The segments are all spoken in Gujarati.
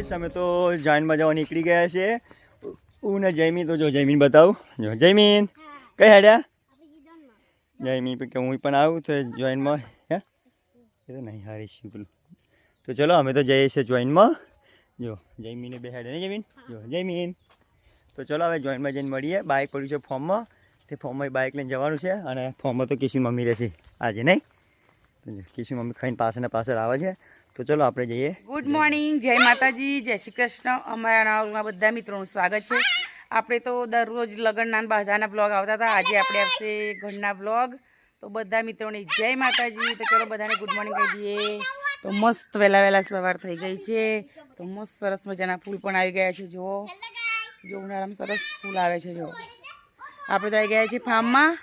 ગાઈસ અમે તો જાનમાં જવા નીકળી ગયા છે હું ને જયમીન, તો જો જયમીન બતાવું. જો, જયમીન, કઈ હેડ્યા? જયમીન કે હું પણ આવું તો જોઈનમાં, હે? એ તો નહીં, હારી છું પેલું. તો ચલો, અમે તો જઈએ છીએ જોઈનમાં. જો, જયમીને બે હેડે નહીં જયમીન? જો, જયમીન. તો ચલો, હવે જોઈનમાં જઈને મળીએ. બાઇક પડ્યું છે ફોર્મમાં. તે ફોર્મમાં બાઇક લઈને જવાનું છે અને ફોર્મમાં તો કિશુ મમ્મી રહેશે આજે, નહીં? કિશન મમ્મી ખાઈને પાછળ ને પાછળ આવે છે. તો ચલો આપણે જઈએ. ગુડ મોર્નિંગ જય માતાજી, જય શ્રી કૃષ્ણ. અમારા બધા મિત્રોનું સ્વાગત છે. આપણે તો દરરોજ લગ્નના બધાના બ્લોગ આવતા હતા. આજે આપણે આવશે ઘરના બ્લોગ તો બધા મિત્રોને જય માતાજી. તો ચલો બધાને ગુડ મોર્નિંગ કહી દઈએ. તો મસ્ત વહેલા વહેલા સવાર થઈ ગઈ છે. તો મસ્ત સરસ મજાના ફૂલ પણ આવી ગયા છે. જુઓ. જો ઉનાળામાં સરસ ફૂલ આવે છે જો આપણે તો આવી ગયા છીએ ફાર્મમાં.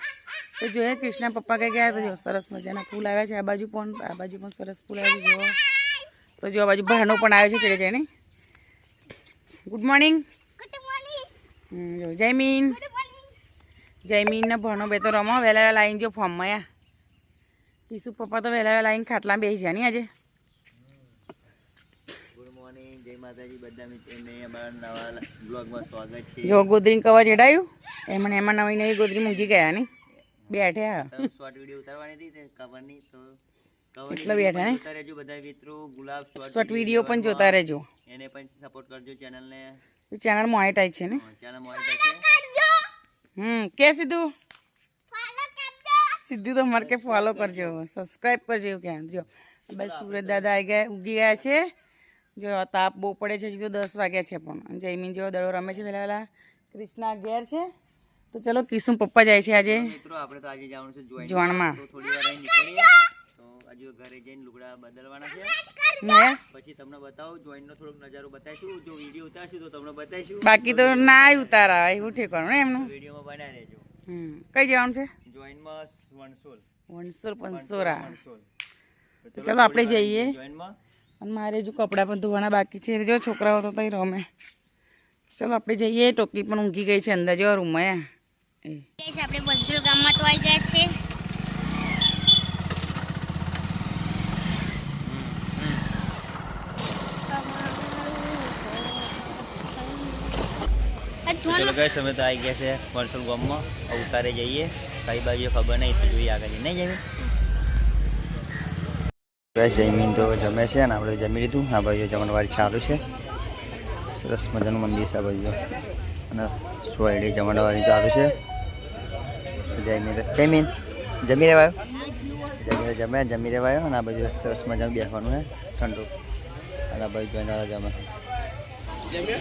તો જોઈએ કૃષ્ણ પપ્પા કઈ ગયા તો સરસ મજાના ફૂલ આવ્યા છે. આ બાજુ પણ, આ બાજુ પણ સરસ ફૂલ આવ્યા છે, જુઓ. તો જો આ બાજુ બહારનો પણ આવ્યો છે ચડે જઈને. ગુડ મોર્નિંગ જો જયમીન જયમીન ને ભણો બે તો રમો વહેલા વહેલા આવીને જો ફોર્મમાં યા. પીસુ પપ્પા તો વહેલા વહેલા આવીને ખાટલા બેસી જાય નહીં આજે. ગુડ મોર્નિંગ જય માતાજી બધા મિત્રોને અમારા નવા બ્લોગમાં સ્વાગત છે. જો ગોદરી કવર ચડાયું એમણે એમાં નવી નવી ગોદરી મૂકી ગયા નહીં બેઠ્યા શોર્ટ વીડિયો ઉતારવાની હતી કવરની તો એટલા બેઠા ને? ઉતારે બધા મિત્રો ગુલાબ શોર્ટ વીડિયો પણ જોતા રહેજો. એને પણ સપોર્ટ કરજો ચેનલને. ચેનલ મોનેટાઈઝ છે ને? ચેનલ મોનિટર છે. હમ કે સીધું? સીધું તો મારે કે ફોલો કરજો સબસ્ક્રાઇબ કરજો એવું જો બસ સુરત દાદા આવી ગયા ઉગી ગયા છે. જો તાપ બહુ પડે છે હજી તો દસ વાગ્યા છે પણ. જયમીન જેવો દડો રમે છે પહેલાં પહેલાં ક્રિષ્ના ઘેર છે. તો ચલો કિસુમ પપ્પા જાય છે આજે. મિત્રો આપણે તો આજે જવાનું છે જોણમાં થોડી વાર નીકળીએ. હજુ ઘરે જઈને લુગડા બદલવાના છે. પછી તમને બતાવું જોઈનનો થોડોક નજારો બતાવીશું. જો વીડિયો ઉતારશું તો તમને બતાવીશું. બાકી તો ના ઉતારા એવું ઠેકવાનું ને એમનું? વિડીયોમાં બનાવી રહેજો. હમ. કઈ જવાનું છે? જોઈનમાં વણસોલ. વણસોર પંસોરા તો ચલો આપણે જઈએ. જોઈનમાં. અને મારે જો કપડાં પણ ધોવાના બાકી છે. જો છોકરાઓ તો તઈ રમે. ચલો આપણે જઈએ. ટોકી પણ ઊંઘી ગઈ છે અંદર. જો રૂમમાં એ. આપણે બંસુલ ગામમાં તો આવી ગયા છે આ જોન ચલો ગઈ અમે તો આવી ગયા છે વણસોલ ગામમાં. ઉતારે જઈએ. કઈ બાજુ ખબર નહીં, તો જોઈએ આગળ નહીં જમીન ગઈ જમીન તો જમે છે અને આપણે જમી લીધું. આ બાજુ જમણવારી ચાલુ છે. સરસ મજાનું મંદિર છે આ બાજુ. અને સોયડી જમણવારી ચાલુ છે. જમીન જમીન જમી રહેવાયો જમી જમે જમી રહેવાયો અને આ બાજુ સરસ મજાનું બેસવાનું છે. ઠંડુ. અને આ બાજુ જોઈને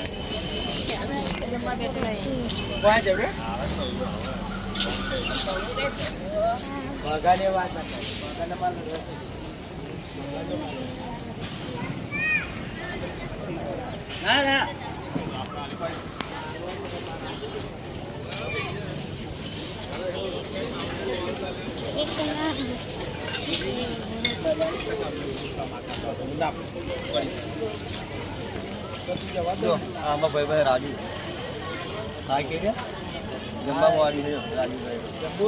જમે જો આમાં ભાઈ ભાઈ રાજુ. હા કે છે? જમવા વાળી છે રાજુભાઈ જમ્બુ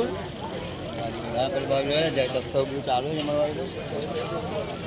આગળ બાજુ હોય ને જાય રસ્તો બધું ચાલુ છે અમારા વાળી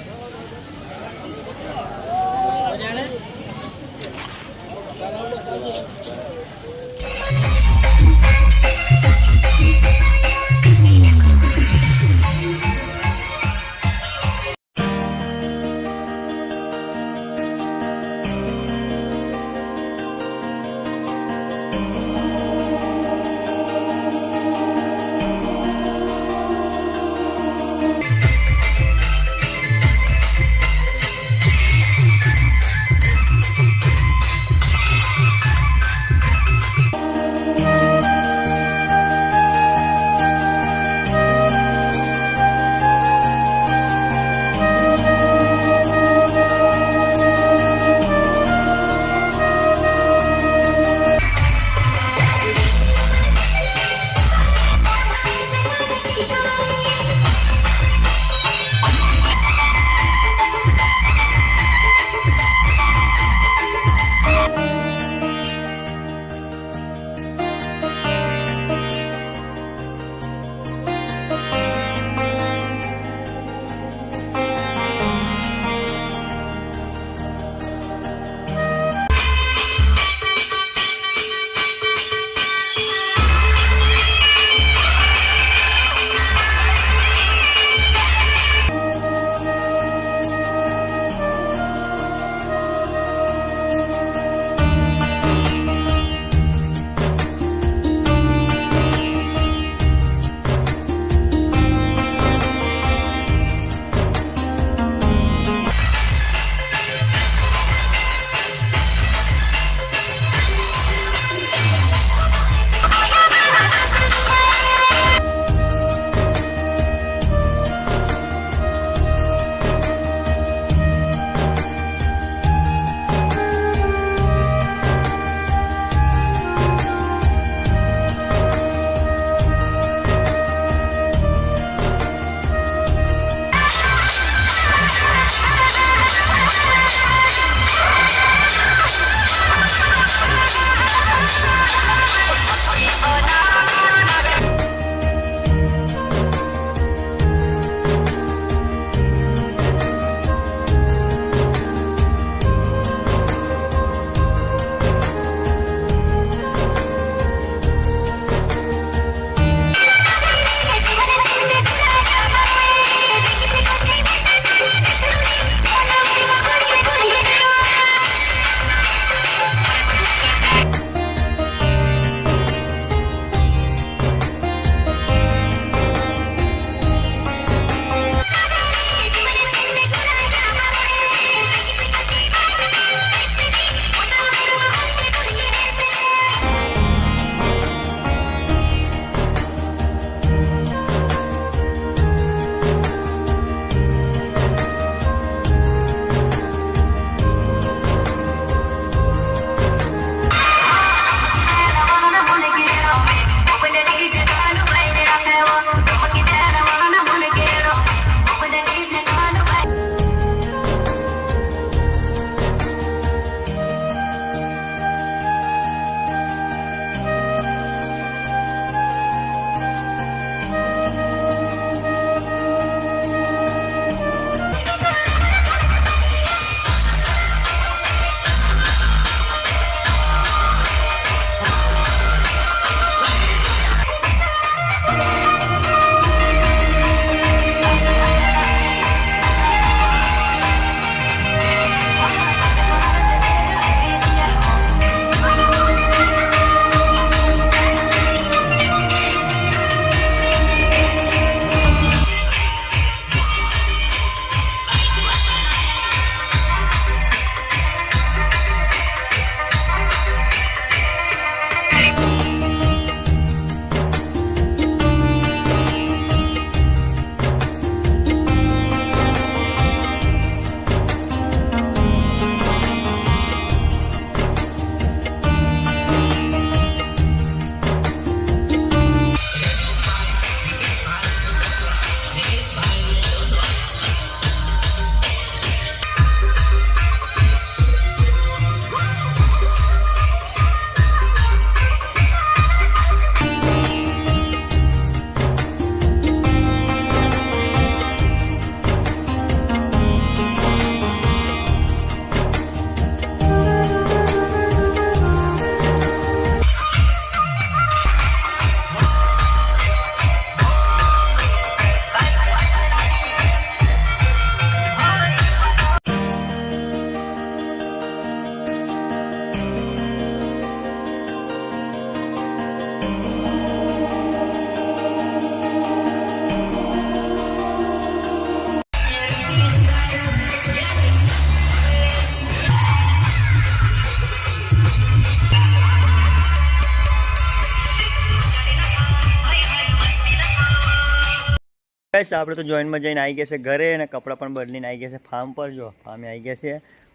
ગાઈસ આપણે તો જોઈન્ટમાં જઈને આવી ગયા છે ઘરે અને કપડાં પણ બદલીને આવી ગયા છે ફાર્મ પર. જો ફાર્મે આવી ગયા છે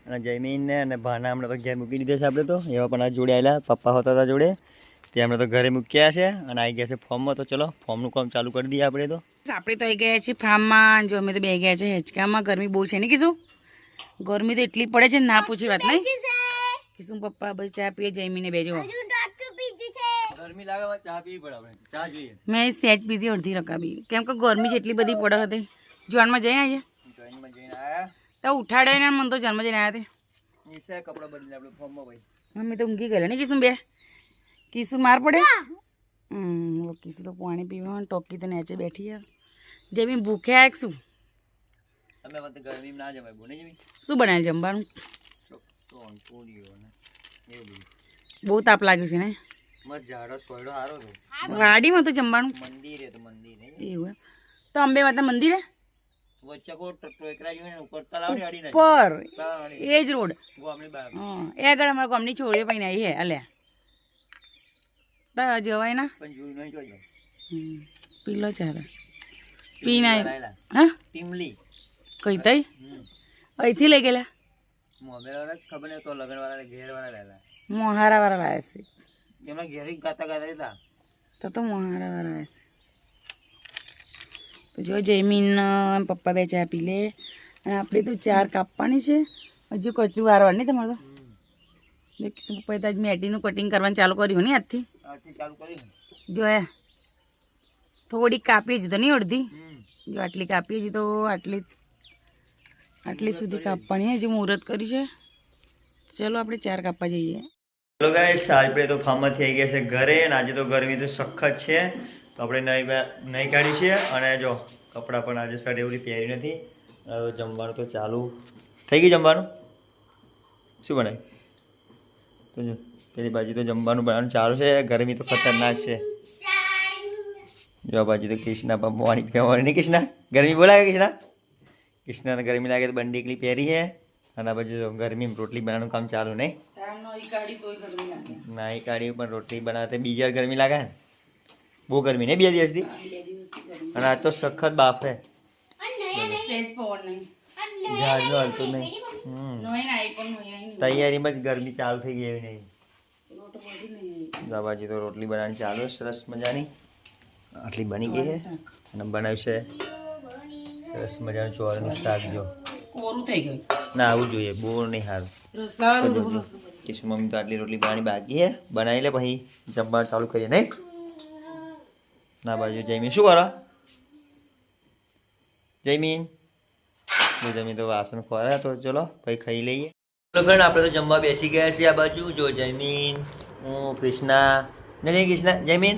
અને જયમીનને અને ભાના હમણાં તો ઘેર મૂકી દીધા છે આપણે તો. એવા પણ આ જોડે આવેલા પપ્પા હોતા હતા જોડે. તે હમણાં તો ઘરે મૂક્યા છે અને આવી ગયા છે ફોર્મમાં તો ચલો ફોર્મનું કામ ચાલુ કરી દઈએ આપણે તો. આપણે તો આવી ગયા છીએ ફાર્મમાં જો અમે તો બે ગયા છે હેચકામાં ગરમી બહુ છે ને કીધું ગરમી તો એટલી પડે છે ના પૂછી વાત નહીં? કીધું પપ્પા પછી ચા પીએ જમીને બેજો. ગરમી લાગે ચા પીવી પડે આપણે. ચા જોઈએ. મેં સેજ પીધી અડધી રકાબી. કેમ કે ગરમી જેટલી બધી પડે હતી. જોનમાં જઈને આવ્યા તો ઉઠાડે ને મને તો જન્મ જઈને આવ્યા હતા નીચે કપડાં બદલીને આપણે ફોર્મમાં ભાઈ. મમ્મી તો ઊંઘી ગયેલા ને કીશું બે? કીશું માર પડે? હમ કિસુ તો પાણી પીવા ટોકી તો નેચે બેઠી યાર જેમી ભૂખ્યા એક શું? તમે વખતે ગરમીમાં ના જમાય બોને જમી શું બનાવે જમવાનું? બહુ તાપ લાગ્યું છે ને? વાડીમાં તો જમવાનું? મંદિર તો મંદિર એવું તો અંબે માતા મંદિરે ઉપર એ જ રોડ. એ આગળ અમારા ગામની છોડી પૈને આવી હે અલ્યા. તા જવાય ના. પીલો ચાલે હા? ટીમલી. કઈ તઈ? અહીંથી લઈ ગયેલા? ખબર નહીં તો લગન વાળા ઘેર વાળા લાયેલા. મોહારા વાળા લાયા છે. એમના ઘેર ગાતા ગાતા હતા તો તો મોહારા વાળા છે. તો જો જયમીન પપ્પા બે ચા પી લે. અને આપણે તો ચાર કાપવાની છે. હજુ કચરું વારવાનું નહીં તમારે તો. પપ્પાએ તો આજ મેટીનું કટિંગ કરવાનું ચાલુ કર્યું ને આજથી. ચાલુ કરી જોયા થોડીક તો નહીં અડધી? જો આટલી કાપીએ છીએ તો આટલી આટલી સુધી કાપવાની હજી મુહૂર્ત કરી છે. ચલો આપણે ચાર કાપવા જઈએ. ચલો ગાઈસ આપણે તો ફાર્મમાંથી થઈ ગયા છે ઘરે અને આજે તો ગરમી તો સખત છે. તો આપણે નહીં નહીં કાઢી છે અને જો કપડાં પણ આજે સડે એવડી પહેરી નથી. હવે જમવાનું તો ચાલુ. થઈ ગયું જમવાનું? શું બનાવ્યું? તો જો. પેલી બાજુ તો જમવાનું બનાવવાનું ચાલુ છે ગરમી તો ખતરનાક છે. જો બાજુ તો કૃષ્ણા પપ્પાની પહેરવાની નહીં કૃષ્ણા? ગરમી બોલાવે કૃષ્ણા? કૃષ્ણાને ગરમી લાગે તો બંડી એકલી પહેરી છે અને આ બાજુ જો ગરમીમાં રોટલી બનાવવાનું કામ ચાલુ નહીં. નાઈ કાઢી પણ રોટલી બનાવતા બીજી વાર ગરમી લાગે ને. બહુ ગરમી નહીં બે દિવસથી? અને આ તો સખત બાફે ઝાડ હાલતું નહીં. તૈયારીમાં જ ગરમી ચાલુ થઈ ગઈ એવી નહીં. આ તો રોટલી બનાવવાની ચાલુ સરસ મજાની. આટલી બની ગઈ છે. અને બનાવ્યું છે. સરસ મજાનું ચોરનું શાક જો. કોરું થઈ ગયું? ના આવું જોઈએ. બહુ નહીં સારું રસલાવાળું મમ્મી તો આટલી રોટલી બનાવવાની બાકી છે. બનાવી લે પછી. જમવા ચાલુ કરીએ નહીં? ના બાજુ જયમીન શું કરો? જયમીન? જમીન તો વાસણ ખોરા તો ચલો પછી ખાઈ લઈએ. ચલો આપણે તો જમવા બેસી ગયા છીએ આ બાજુ. જો જયમીન. હું કૃષ્ણા. જય કૃષ્ણા. જયમીન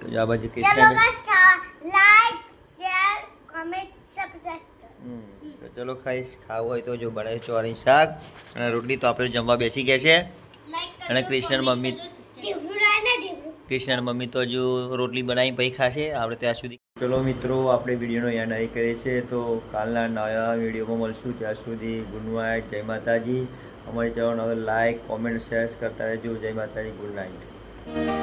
તો આ બાજુ Krishna like share comment subscribe તો ચલો ખાઈશ. ખાવું હોય તો જો બનાવ્યું ચોરી શાક અને રોટલી તો આપણે જમવા બેસી ગયા છે. અને કૃષ્ણ મમ્મી કૃષ્ણ મમ્મી તો હજુ રોટલી બનાવી પછી ખાશે. આપણે ત્યાં સુધી ચલો મિત્રો, આપણે વિડીયોનો યાદ આવી કરીએ છીએ. તો કાલના નવા વિડીયોમાં મળશું. ત્યાં સુધી ગુડ નાઇટ, જય માતાજી. અમારી ચેનલ હવે લાઈક કોમેન્ટ શેર કરતા રહેજો. જય માતાજી, ગુડ નાઇટ.